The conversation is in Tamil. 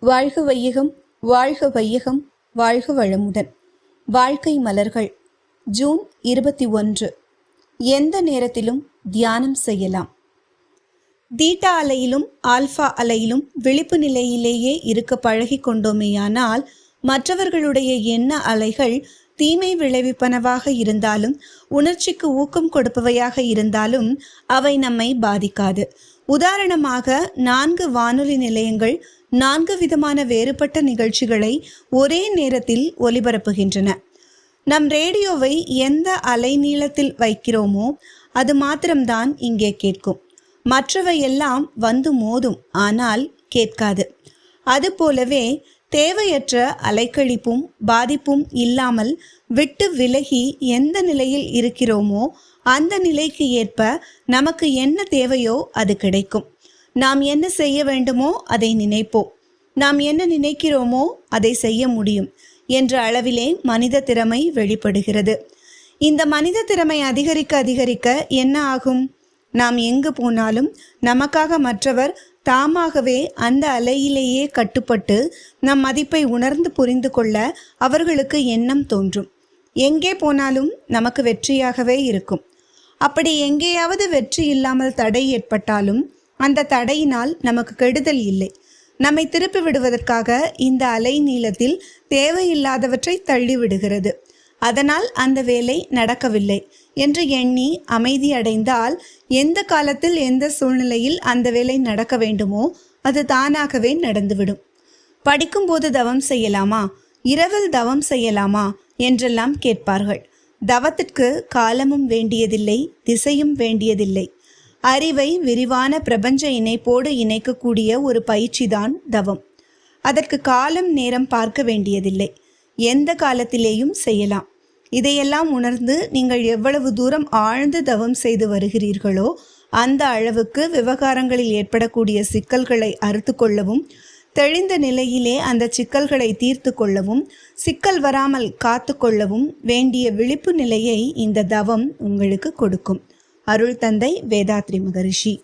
வாழ்க வையகம் வாழ்க வையகம் வாழ்க வளமுடன். வாழ்க்கை மலர்கள் ஜூன் இருபத்தி ஒன்று. எந்த நேரத்திலும் தியானம் செய்யலாம். தீட்டா அலையிலும் ஆல்ஃபா அலையிலும் விழிப்பு நிலையிலேயே இருக்க பழகி கொண்டோமேயானால் மற்றவர்களுடைய எண்ண அலைகள் தீமை விளைவிப்பனவாக இருந்தாலும் உணர்ச்சிக்கு ஊக்கம் கொடுப்பவையாக இருந்தாலும் அவை நம்மை பாதிக்காது. உதாரணமாக நான்கு வானொலி நிலையங்கள் நான்கு விதமான வேறுபட்ட நிகழ்ச்சிகளை ஒரே நேரத்தில் ஒலிபரப்புகின்றன நம் ரேடியோவை எந்த அலைநீளத்தில் வைக்கிறோமோ அது மாத்திரம்தான் இங்கே கேட்கும். மற்றவை எல்லாம் வந்து மோதும் ஆனால் கேட்காது. அதுபோலவே தேவையற்ற அலைக்கழிப்பும் பாதிப்பும் இல்லாமல் விட்டு விலகி எந்த நிலையில் இருக்கிறோமோ அந்த நிலைக்கு ஏற்ப நமக்கு என்ன தேவையோ அது கிடைக்கும். நாம் என்ன செய்ய வேண்டுமோ அதை நினைப்போம். நாம் என்ன நினைக்கிறோமோ அதை செய்ய முடியும் என்ற அளவிலே மனித திறமை வெளிப்படுகிறது. இந்த மனித திறமை அதிகரிக்க அதிகரிக்க என்ன ஆகும்? நாம் எங்கு போனாலும் நமக்காக மற்றவர் தாமாகவே அந்த அலையிலேயே கட்டுப்பட்டு நம் மதிப்பை உணர்ந்து புரிந்து கொள்ள அவர்களுக்கு எண்ணம் தோன்றும். எங்கே போனாலும் நமக்கு வெற்றியாகவே இருக்கும். அப்படி எங்கேயாவது வெற்றி இல்லாமல் தடை ஏற்பட்டாலும் அந்த தடையினால் நமக்கு கெடுதல் இல்லை. நம்மை திருப்பி விடுவதற்காக இந்த அலை நீளத்தில் தேவையில்லாதவற்றை தள்ளிவிடுகிறது. அதனால் அந்த வேலை நடக்கவில்லை என்று எண்ணி அமைதி அடைந்தால் எந்த காலத்தில் எந்த சூழ்நிலையில் அந்த வேலை நடக்க வேண்டுமோ அது தானாகவே நடந்துவிடும். படிக்கும்போது தவம் செய்யலாமா? இரவில் தவம் செய்யலாமா? என்றெல்லாம் கேட்பார்கள். தவத்திற்கு காலமும் வேண்டியதில்லை திசையும் வேண்டியதில்லை. அறிவை விரிவான பிரபஞ்ச இணைப்போடு இணைக்கக்கூடிய ஒரு பயிற்சிதான் தவம். அதற்கு காலம் நேரம் பார்க்க வேண்டியதில்லை. எந்த காலத்திலேயும் செய்யலாம். இதையெல்லாம் உணர்ந்து நீங்கள் எவ்வளவு தூரம் ஆழ்ந்து தவம் செய்து வருகிறீர்களோ அந்த அளவுக்கு விவகாரங்களில் ஏற்படக்கூடிய சிக்கல்களை அறுத்து கொள்ளவும் தெளிந்த நிலையிலே அந்த சிக்கல்களை தீர்த்து கொள்ளவும் சிக்கல் வராமல் காத்து கொள்ளவும் வேண்டிய விழிப்பு நிலையை இந்த தவம் உங்களுக்கு கொடுக்கும். அருள் தந்தை வேதாத்ரி மகரிஷி.